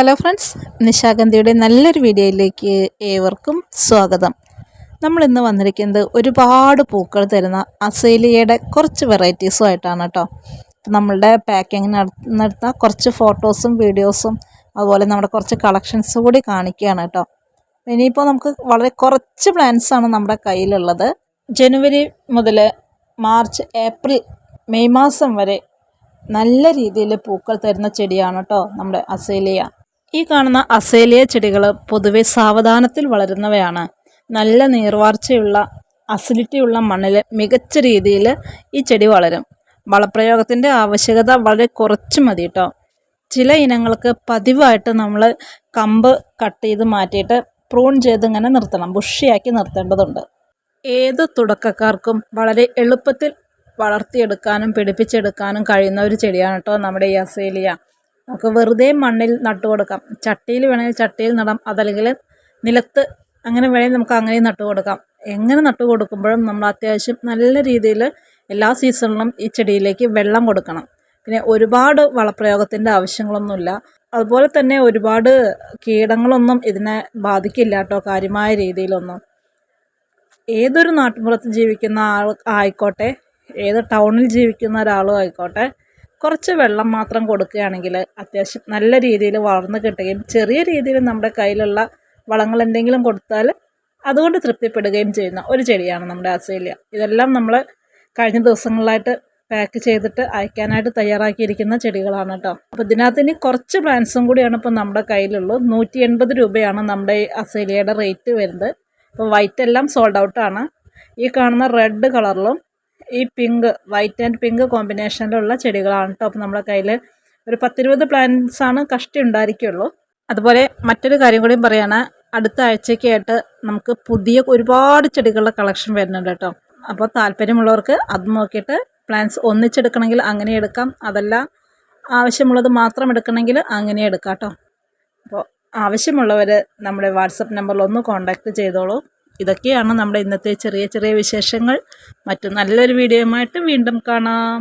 Hello friends നിശാഗന്ധിയുടെ നല്ലൊരു വീഡിയോയിലേക്ക് ഏവർക്കും സ്വാഗതം. നമ്മൾ ഇന്ന് വന്നിരിക്കുന്നത് ഒരുപാട് പൂക്കൾ തരുന്ന അസേലിയയുടെ കുറച്ച് വെറൈറ്റീസും കേട്ടോ. നമ്മളുടെ പാക്കിങ് നടത്തുന്ന കുറച്ച് ഫോട്ടോസും വീഡിയോസും അതുപോലെ നമ്മുടെ കുറച്ച് കളക്ഷൻസ് കൂടി കാണിക്കുകയാണ് കേട്ടോ. ഇനിയിപ്പോൾ നമുക്ക് വളരെ കുറച്ച് പ്ലാൻസാണ് നമ്മുടെ കയ്യിലുള്ളത്. ജനുവരി മുതൽ മാർച്ച് ഏപ്രിൽ മെയ് മാസം വരെ നല്ല രീതിയിൽ പൂക്കൾ തരുന്ന ചെടിയാണ് കേട്ടോ നമ്മുടെ അസേലിയ. ഈ കാണുന്ന അസേലിയ ചെടികൾ പൊതുവെ സാവധാനത്തിൽ വളരുന്നവയാണ്. നല്ല നീർവാർച്ചയുള്ള അസിഡിറ്റിയുള്ള മണ്ണിൽ മികച്ച രീതിയിൽ ഈ ചെടി വളരും. വളപ്രയോഗത്തിന്റെ ആവശ്യകത വളരെ കുറച്ച് മതി കേട്ടോ ചില ഇനങ്ങൾക്ക് പതിവായിട്ട് നമ്മൾ കമ്പ് കട്ട് ചെയ്ത് മാറ്റിയിട്ട് പ്രൂൺ ചെയ്ത് ഇങ്ങനെ നിർത്തണം ബുഷിയാക്കി നിർത്തേണ്ടതുണ്ട്. ഏത് തുടക്കക്കാർക്കും വളരെ എളുപ്പത്തിൽ വളർത്തിയെടുക്കാനും പിടിപ്പിച്ചെടുക്കാനും കഴിയുന്ന ഒരു ചെടിയാണ് കേട്ടോ നമ്മുടെ ഈ അസേലിയ. നമുക്ക് വെറുതെ മണ്ണിൽ നട്ടു കൊടുക്കാം. ചട്ടിയിൽ വേണമെങ്കിൽ ചട്ടിയിൽ നടാം. അതല്ലെങ്കിൽ നിലത്ത് അങ്ങനെ വേണമെങ്കിൽ നമുക്ക് അങ്ങനെ നട്ടു കൊടുക്കാം. എങ്ങനെ നട്ടു കൊടുക്കുമ്പോഴും നമ്മൾ അത്യാവശ്യം നല്ല രീതിയിൽ എല്ലാ സീസണിലും ഈ ചെടിയിലേക്ക് വെള്ളം കൊടുക്കണം. പിന്നെ ഒരുപാട് വളപ്രയോഗത്തിന്റെ ആവശ്യങ്ങളൊന്നുമില്ല. അതുപോലെ തന്നെ ഒരുപാട് കീടങ്ങളൊന്നും ഇതിനെ ബാധിക്കില്ല കേട്ടോ കാര്യമായ രീതിയിലൊന്നും. ഏതൊരു നാട്ടുമ്പുറത്ത് ജീവിക്കുന്ന ആൾ ആയിക്കോട്ടെ ഏത് ടൗണിൽ ജീവിക്കുന്ന ഒരാളും ആയിക്കോട്ടെ കുറച്ച് വെള്ളം മാത്രം കൊടുക്കുകയാണെങ്കിൽ അത്യാവശ്യം നല്ല രീതിയിൽ വളർന്ന് കിട്ടുകയും ചെറിയ രീതിയിൽ നമ്മുടെ കയ്യിലുള്ള വളങ്ങൾ എന്തെങ്കിലും കൊടുത്താൽ അതുകൊണ്ട് തൃപ്തിപ്പെടുകയും ചെയ്യുന്ന ഒരു ചെടിയാണ് നമ്മുടെ അസേലിയ ഇതെല്ലാം നമ്മൾ കഴിഞ്ഞ ദിവസങ്ങളിലായിട്ട് പാക്ക് ചെയ്തിട്ട് അയക്കാനായിട്ട് തയ്യാറാക്കിയിരിക്കുന്ന ചെടികളാണ് കേട്ടോ. അപ്പോൾ ഇതിനകത്ത് ഇനി കുറച്ച് പ്ലാന്റ്സും കൂടിയാണ് ഇപ്പോൾ നമ്മുടെ കയ്യിലുള്ളൂ നൂറ്റി എൺപത് രൂപയാണ് നമ്മുടെ ഈ അസേലിയയുടെ റേറ്റ് വരുന്നത്. അപ്പോൾ വൈറ്റ് എല്ലാം സോൾഡ് ഔട്ടാണ്. ഈ കാണുന്ന റെഡ് കളറിലും ഈ പിങ്ക് വൈറ്റ് ആൻഡ് പിങ്ക് കോമ്പിനേഷനിലുള്ള ചെടികളാണ് കേട്ടോ അപ്പോൾ നമ്മുടെ കയ്യിൽ ഒരു പത്തിരുപത് ആണ് കഷ്ടി ഉണ്ടായിരിക്കുള്ളൂ. അതുപോലെ മറ്റൊരു കാര്യം കൂടിയും പറയുകയാണ് അടുത്ത ആഴ്ചയ്ക്കായിട്ട് നമുക്ക് പുതിയ ഒരുപാട് ചെടികളുടെ കളക്ഷൻ വരുന്നുണ്ട് കേട്ടോ അപ്പോൾ താല്പര്യമുള്ളവർക്ക് അത് നോക്കിയിട്ട് പ്ലാന്റ്സ് ഒന്നിച്ചെടുക്കണമെങ്കിൽ അങ്ങനെ എടുക്കാം. അതല്ല ആവശ്യമുള്ളത് മാത്രം എടുക്കണമെങ്കിൽ അങ്ങനെ എടുക്കാം കേട്ടോ അപ്പോൾ ആവശ്യമുള്ളവർ നമ്മുടെ വാട്സപ്പ് നമ്പറിൽ ഒന്ന് കോൺടാക്റ്റ് ചെയ്തോളൂ. ഇതൊക്കെയാണ് നമ്മുടെ ഇന്നത്തെ ചെറിയ ചെറിയ വിശേഷങ്ങൾ. മറ്റു നല്ലൊരു വീഡിയോയുമായിട്ട് വീണ്ടും കാണാം.